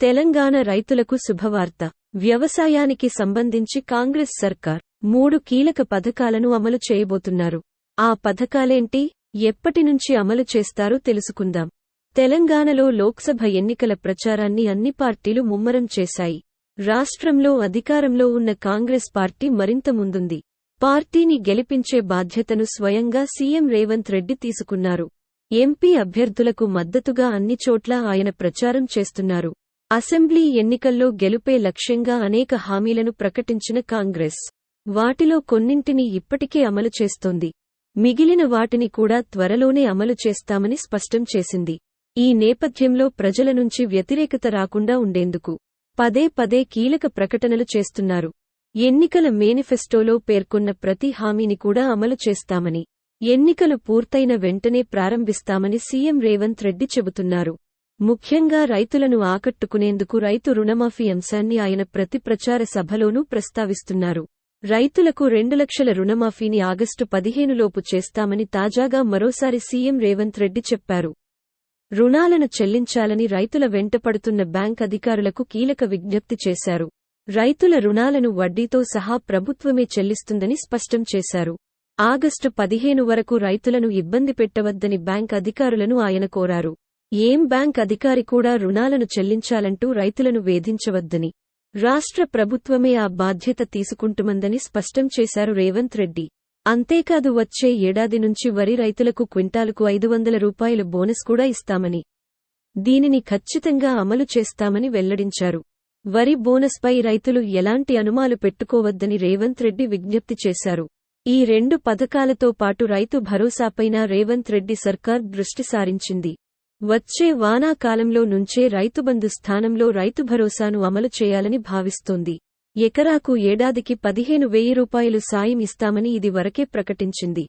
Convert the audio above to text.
తెలంగాణ రైతులకు శుభవార్త. వ్యవసాయానికి సంబంధించి కాంగ్రెస్ సర్కార్ మూడు కీలక పథకాలను అమలు చేయబోతున్నారు. ఆ పథకాలేంటి ఎప్పటినుంచి అమలు చేస్తారో తెలుసుకుందాం. తెలంగాణలో లోక్సభ ఎన్నికల ప్రచారాన్ని అన్ని పార్టీలు ముమ్మరం చేశాయి. రాష్ట్రంలో అధికారంలో ఉన్న కాంగ్రెస్ పార్టీ మరింత ముందుంది. పార్టీని గెలిపించే బాధ్యతను స్వయంగా సీఎం రేవంత్ రెడ్డి తీసుకున్నారు. ఎంపీ అభ్యర్థులకు మద్దతుగా అన్ని చోట్ల ఆయన ప్రచారం చేస్తున్నారు. అసెంబ్లీ ఎన్నికల్లో గెలుపే లక్ష్యంగా అనేక హామీలను ప్రకటించిన కాంగ్రెస్. వాటిలో కొన్నింటిని ఇప్పటికే అమలు చేస్తోంది. మిగిలిన వాటిని కూడా త్వరలోనే అమలు చేస్తామని స్పష్టం చేసింది. ఈ నేపథ్యంలో ప్రజల నుంచి వ్యతిరేకత రాకుండా ఉండేందుకు పదే పదే కీలక ప్రకటనలు చేస్తున్నారు. ఎన్నికల మేనిఫెస్టోలో పేర్కొన్న ప్రతి హామీని కూడా అమలు చేస్తామని ఎన్నికలు పూర్తయిన వెంటనే ప్రారంభిస్తామని సీఎం రేవంత్ రెడ్డి చెబుతున్నారు. ముఖ్యంగా రైతులను ఆకట్టుకునేందుకు రైతు రుణమాఫీ అంశాన్ని ఆయన ప్రతి ప్రచార సభలోనూ ప్రస్తావిస్తున్నారు. రైతులకు రెండు లక్షల రుణమాఫీని ఆగస్టు పదిహేనులోపు చేస్తామని తాజాగా మరోసారి సీఎం రేవంత్ రెడ్డి చెప్పారు. రుణాలను చెల్లించాలని రైతుల వెంటపడుతున్న బ్యాంక్ అధికారులకు కీలక విజ్ఞప్తి చేశారు. రైతుల రుణాలను వడ్డీతో సహా ప్రభుత్వమే చెల్లిస్తుందని స్పష్టం చేశారు. ఆగస్టు పదిహేను వరకు రైతులను ఇబ్బంది పెట్టవద్దని బ్యాంక్ అధికారులను ఆయన కోరారు. ఏం బ్యాంక్ అధికారి కూడా రుణాలను చెల్లించాలంటూ రైతులను వేధించవద్దని. రాష్ట్ర ప్రభుత్వమే ఆ బాధ్యత తీసుకుంటుమందని స్పష్టం చేశారు రేవంత్ రెడ్డి. అంతేకాదు వచ్చే ఏడాది నుంచి వరి రైతులకు క్వింటాలుకు ఐదు వందల రూపాయల బోనస్ కూడా ఇస్తామని దీనిని ఖచ్చితంగా అమలు చేస్తామని వెల్లడించారు. వరి బోనస్పై రైతులు ఎలాంటి అనుమాలు పెట్టుకోవద్దని రేవంత్ రెడ్డి విజ్ఞప్తి చేశారు. ఈ రెండు పథకాలతో పాటు రైతు భరోసాపైన రేవంత్ రెడ్డి సర్కార్ దృష్టి సారించింది. వచ్చే వానాకాలంలో నుంచే రైతుబంధు స్థానంలో రైతు భరోసాను అమలు చేయాలని భావిస్తోంది. ఎకరాకు ఏడాదికి పదిహేను వెయ్యి రూపాయలు సాయం ఇస్తామని ఇది వరకే ప్రకటించింది.